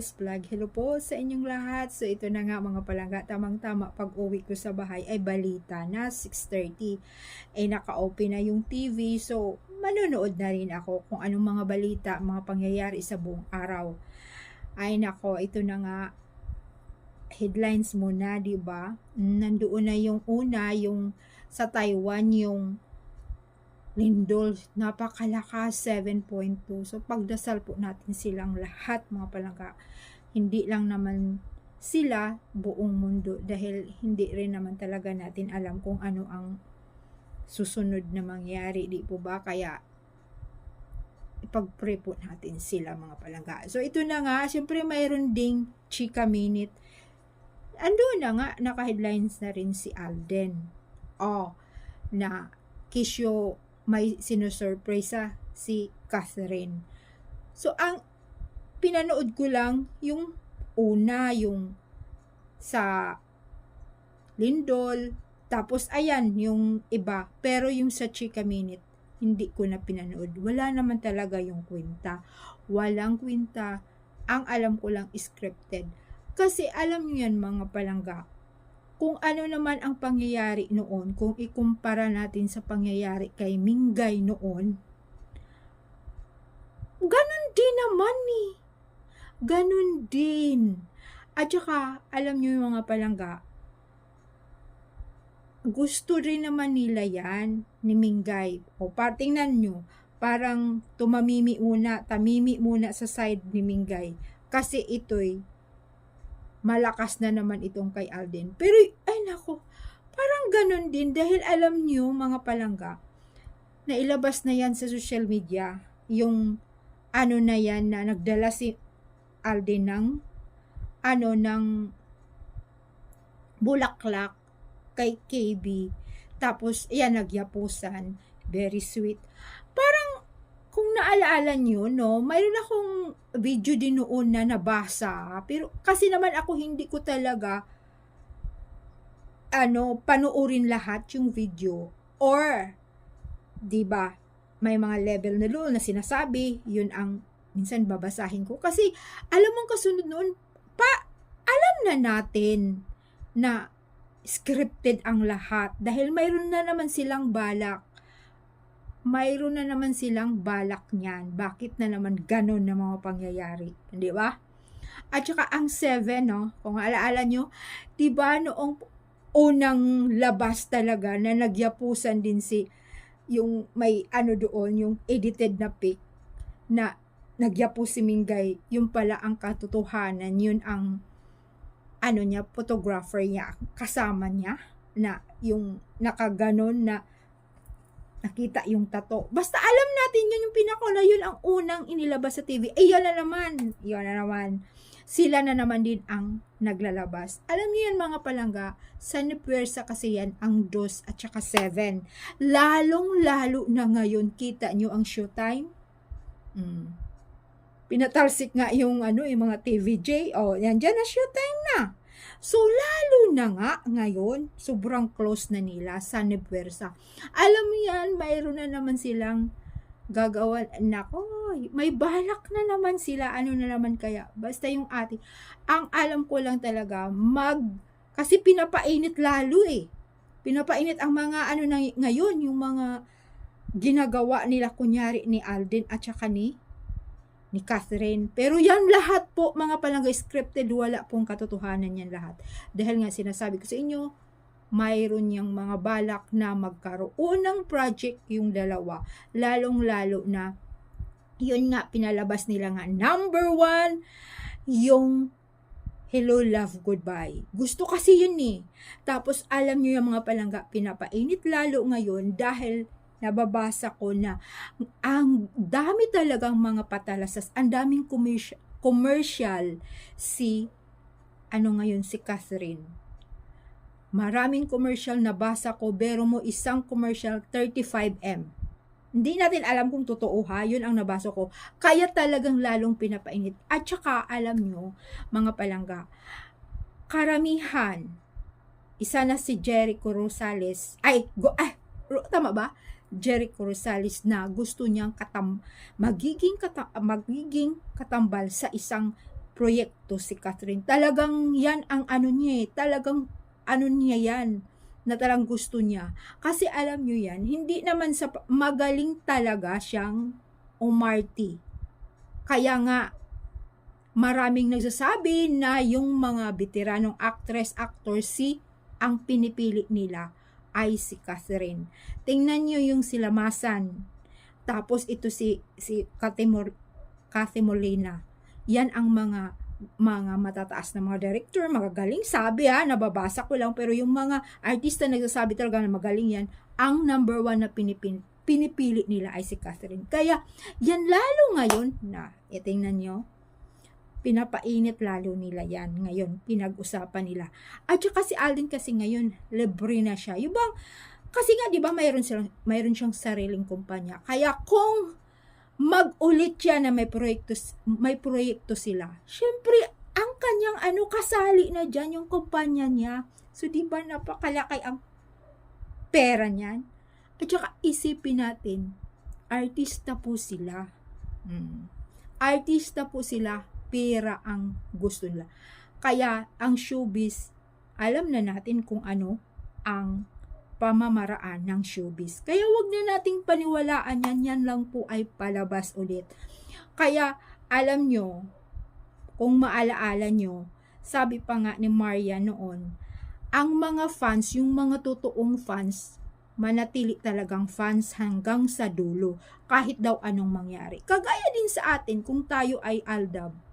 vlog. Hello po sa inyong lahat. So ito na nga mga palangga, tamang-tama pag uwi ko sa bahay ay balita na 6.30. Ay naka-open na yung TV so manonood na rin ako kung anong mga balita, mga pangyayari sa buong araw. Ay nako, ito na nga headlines muna, 'di ba? Nandoon na yung una, yung sa Taiwan yung lindol, napakalakas, 7.2. So, pagdasal po natin silang lahat, mga palangga. Hindi lang naman sila buong mundo dahil hindi rin naman talaga natin alam kung ano ang susunod na mangyari, di po ba? Kaya, ipag-pray po natin sila, mga palangga. So, ito na nga, syempre mayroon ding chika minute. Ando na nga, naka-headlines na rin si Alden. Oh, na Kisyo may sinusurpresa si Catherine. So, ang pinanood ko lang yung una, yung sa Lindol, tapos ayan, yung iba. Pero yung sa Chika Minute, hindi ko na pinanood. Wala naman talaga yung kwenta. Walang kwenta. Ang alam ko lang scripted. Kasi alam niyo yan mga palangga, kung ano naman ang pangyayari noon, kung ikumpara natin sa pangyayari kay Mingay noon, ganun din naman ni. Eh. Ganun din. At saka, alam nyo yung mga palangga, gusto rin naman nila yan ni Mingay. O partingnan nyo, parang tumamimi muna, tamimi muna sa side ni Mingay. Kasi ito'y malakas na naman itong kay Alden. Pero, ay nako, parang ganun din dahil alam niyo mga palangga, na ilabas na yan sa social media, yung ano na yan na nagdala si Alden ng ano ng bulaklak kay KB. Tapos, yan, nagyapusan. Very sweet. Kung naalaala nyo, no, mayroon akong video din noon na nabasa. Pero, kasi naman ako hindi ko talaga, ano, panuorin lahat yung video. Or, di ba may mga level na doon na sinasabi, yun ang minsan babasahin ko. Kasi, alam mong kasunod noon, pa, alam na natin na scripted ang lahat. Dahil mayroon na naman silang balak mayroon na naman silang balak niyan. Bakit na naman ganun na mga pangyayari? Di ba? At saka ang 7, no? Kung alaala nyo, di ba noong unang labas talaga na nagyapusan din si yung may ano doon, yung edited na pic na nagyapos si Mingay, yung pala ang katotohanan, yun ang ano niya, photographer niya, kasama niya, na yung nakaganon na nakita yung tato. Basta alam natin yun yung pinakuna, yun ang unang inilabas sa TV. Eh, yun na naman. Yun na naman. Sila na naman din ang naglalabas. Alam niyo yan mga palangga, sa Nipwersa kasi yan ang 2 at saka 7. Lalong-lalo na ngayon, kita nyo ang showtime. Mm. Pinatalsik nga yung ano, yung mga TVJ. Oh, yan dyan na showtime na. So, lalo na nga ngayon, sobrang close na nila sa Nebuersa. Alam mo yan, mayroon na naman silang gagawa. Nako, may balak na naman sila. Ano na naman kaya? Basta yung ate. Ang alam ko lang talaga, mag, kasi pinapainit lalo eh. Pinapainit ang mga ano na ngayon, yung mga ginagawa nila kunyari ni Alden at saka ni ni Catherine. Pero yan lahat po, mga palangga scripted, wala pong katotohanan yan lahat. Dahil nga sinasabi ko sa inyo, mayroon yung mga balak na magkaroon ng project yung dalawa. Lalong-lalo na, yun nga, pinalabas nila nga, number one, yung Hello, Love, Goodbye. Gusto kasi yun eh. Tapos, alam nyo yung mga palangga, pinapainit lalo ngayon dahil nababasa ko na ang dami talagang mga patalasas, ang daming commercial, commercial si ano ngayon si Catherine. Maraming commercial na basa ko, pero mo isang commercial 35M. Hindi natin alam kung totoo ha, yun ang nabasa ko. Kaya talagang lalong pinapainit. At saka, alam nyo, mga palangga, karamihan, isa na si Jericho Rosales, ay, go, ay, tama ba? Jericho Rosales na gusto niyang katam magiging katam, magiging katambal sa isang proyekto si Catherine. Talagang yan ang ano niya eh. Talagang ano niya yan na talagang gusto niya. Kasi alam niyo yan, hindi naman sa magaling talaga siyang umarti. Kaya nga maraming nagsasabi na yung mga veteranong actress, actor si ang pinipili nila ay si Catherine. Tingnan niyo yung silamasan. Tapos ito si si Kate, Mor, Kate Molina. Yan ang mga mga matataas na mga director, magagaling. Sabi ha, nababasa ko lang, pero yung mga artista nagsasabi talaga na magaling yan, ang number one na pinipin, pinipili nila ay si Catherine. Kaya, yan lalo ngayon na, itingnan nyo, pinapainit lalo nila yan. Ngayon, pinag-usapan nila. At saka si Alden kasi ngayon, libre na siya. Yung bang, kasi nga, di ba, mayroon, silang, mayroon siyang sariling kumpanya. Kaya kung mag-ulit siya na may proyekto, may proyekto sila, syempre, ang kanyang ano, kasali na dyan yung kumpanya niya. So, di ba, napakalaki ang pera niyan? At saka, isipin natin, artista po sila. Hmm. Artista po sila, pera ang gusto nila. Kaya, ang showbiz, alam na natin kung ano ang pamamaraan ng showbiz. Kaya wag na nating paniwalaan yan, yan lang po ay palabas ulit. Kaya alam nyo, kung maalaala nyo, sabi pa nga ni Maria noon, ang mga fans, yung mga totoong fans, manatili talagang fans hanggang sa dulo, kahit daw anong mangyari. Kagaya din sa atin kung tayo ay Aldab.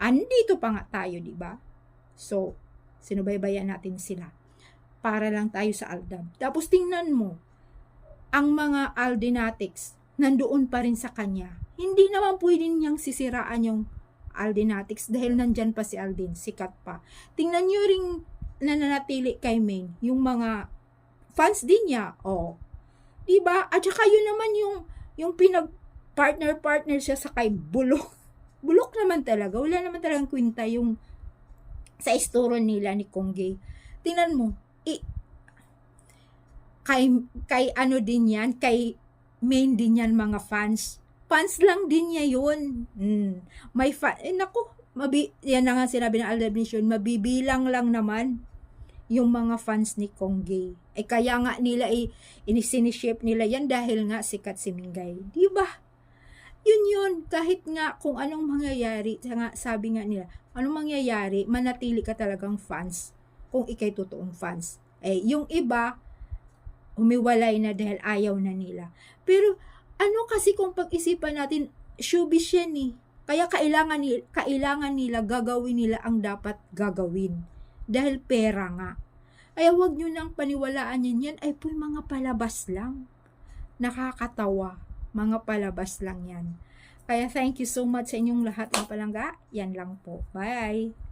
Andito pa nga tayo, di ba? So, sinubaybayan natin sila para lang tayo sa Aldab. Tapos tingnan mo, ang mga Aldinatics, nandoon pa rin sa kanya. Hindi naman pwede niyang sisiraan yung Aldinatics dahil nandyan pa si Aldin, sikat pa. Tingnan niyo ring nananatili kay Maine, yung mga fans din niya, oh. Diba? At saka yun naman yung, yung pinag partner-partner siya sa kay Bulok. Bulok naman talaga. Wala naman talagang kwinta yung sa istoro nila ni Konggay. Tingnan mo, i, kay, kay ano din yan, kay main din yan mga fans. Fans lang din niya yun. Mm. May fan, eh naku, mabi, yan na nga sinabi ng Aldabnation, mabibilang lang naman yung mga fans ni Konggay. Eh kaya nga nila eh, inisinishape nila yan dahil nga sikat si Mingay. Di ba? Yun yun, kahit nga kung anong mangyayari, sabi nga nila, anong mangyayari, manatili ka talagang fans kung ikay totoong fans. Eh, yung iba, umiwalay na dahil ayaw na nila. Pero, ano kasi kung pag-isipan natin, showbiz yan eh. Kaya kailangan, nila, kailangan nila gagawin nila ang dapat gagawin. Dahil pera nga. Kaya wag nyo nang paniwalaan yan. Yan ay po mga palabas lang. Nakakatawa. Mga palabas lang yan. Kaya thank you so much sa inyong lahat ng palangga. Yan lang po. Bye!